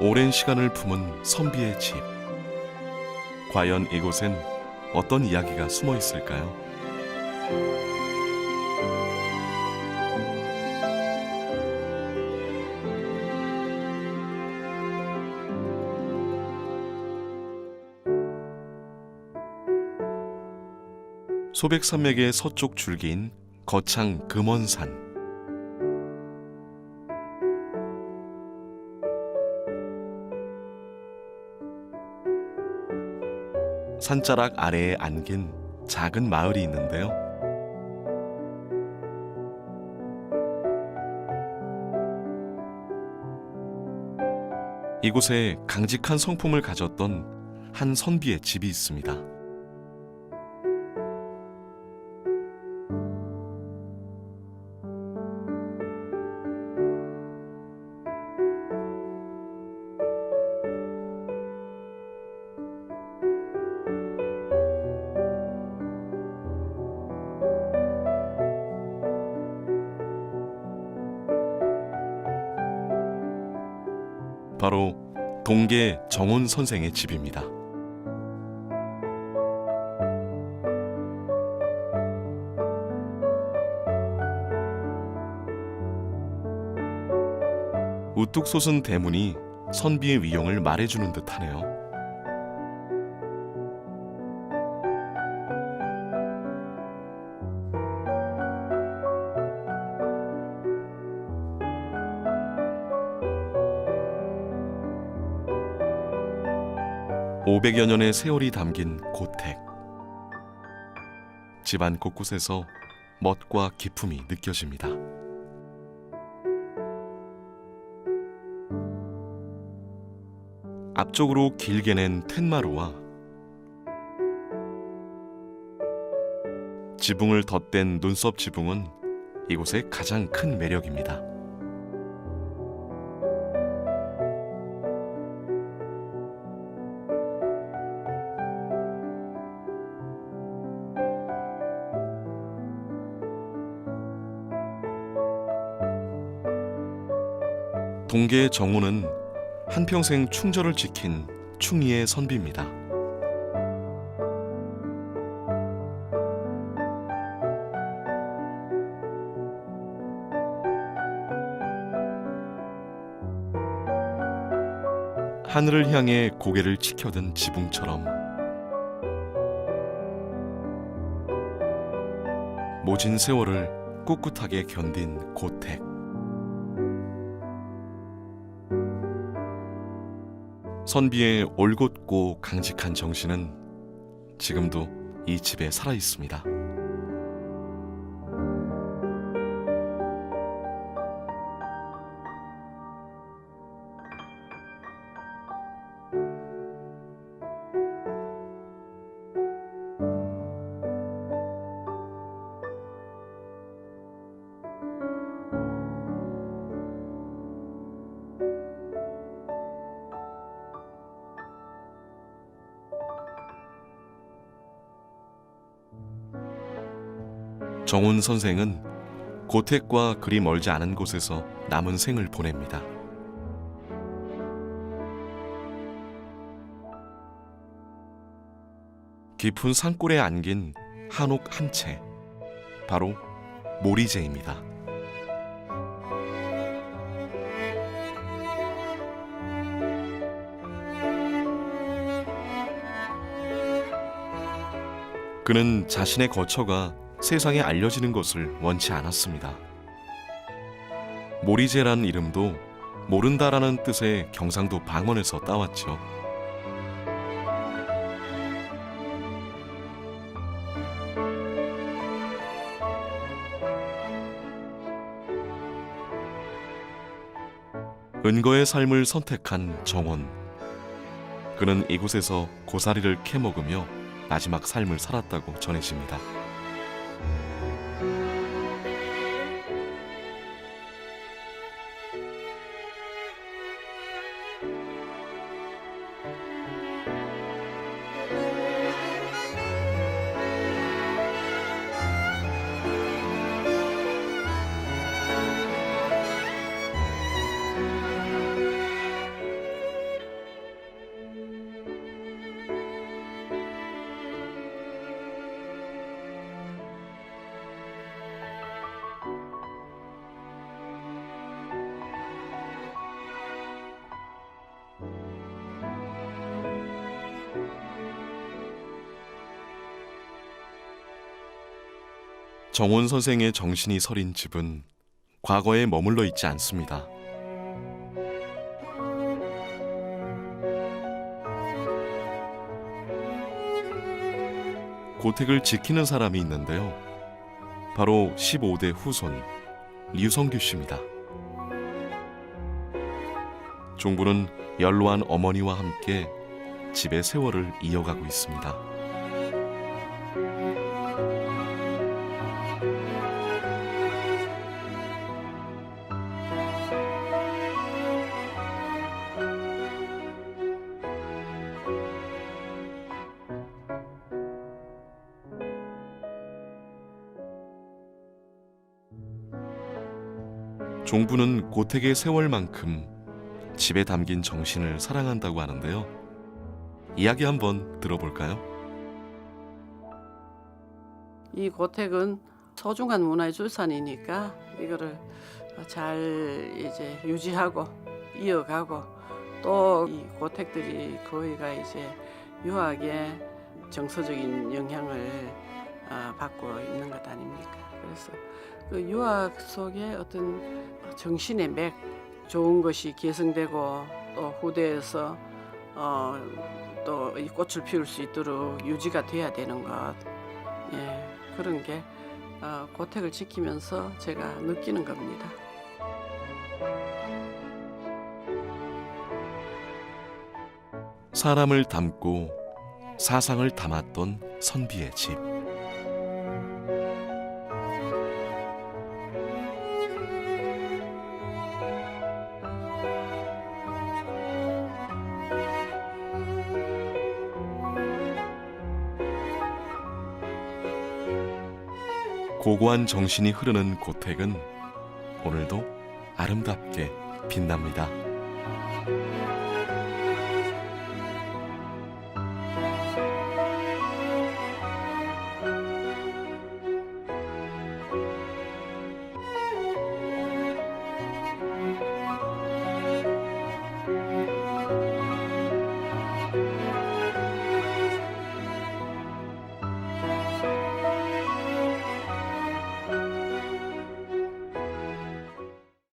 오랜 시간을 품은 선비의 집. 과연 이곳엔 어떤 이야기가 숨어 있을까요? 소백산맥의 서쪽 줄기인 거창 금원산. 산자락 아래에 안긴 작은 마을이 있는데요. 이곳에 강직한 성품을 가졌던 한 선비의 집이 있습니다. 바로 동계 정원 선생의 집입니다. 우뚝 솟은 대문이 선비의 위용을 말해주는 듯하네요. 오백여 년의 세월이 담긴 고택. 집안 곳곳에서 멋과 기품이 느껴집니다. 앞쪽으로 길게 낸 텐마루와 지붕을 덧댄 눈썹 지붕은 이곳의 가장 큰 매력입니다. 동계의 정우는 한평생 충절을 지킨 충의의 선비입니다. 하늘을 향해 고개를 치켜든 지붕처럼 모진 세월을 꿋꿋하게 견딘 고택. 선비의 올곧고 강직한 정신은 지금도 이 집에 살아 있습니다. 정훈 선생은 고택과 그리 멀지 않은 곳에서 남은 생을 보냅니다. 깊은 산골에 안긴 한옥 한 채, 바로 모리제입니다. 그는 자신의 거처가 세상에 알려지는 것을 원치 않았습니다. 모리제라는 이름도 모른다라는 뜻의 경상도 방언에서 따왔죠. 은거의 삶을 선택한 정원. 그는 이곳에서 고사리를 캐먹으며 마지막 삶을 살았다고 전해집니다. 정원 선생의 정신이 서린 집은 과거에 머물러 있지 않습니다. 고택을 지키는 사람이 있는데요. 바로 15대 후손 류성규 씨입니다. 종부는 연로한 어머니와 함께 집의 세월을 이어가고 있습니다. 종부는 고택의 세월만큼 집에 담긴 정신을 사랑한다고 하는데요. 이야기 한번 들어볼까요? 이 고택은 소중한 문화의 유산이니까 이거를 잘 이제 유지하고 이어가고 또 이 고택들이 거의가 이제 유학의 정서적인 영향을 아, 받고 있는 것 아닙니까? 그래서 그 유학 속에 어떤 정신의 맥 좋은 것이 계승되고 또 후대에서 어, 또 이 꽃을 피울 수 있도록 유지가 돼야 되는 것. 예, 그런 게 어, 고택을 지키면서 제가 느끼는 겁니다. 사람을 담고 사상을 담았던 선비의 집. 고고한 정신이 흐르는 고택은 오늘도 아름답게 빛납니다.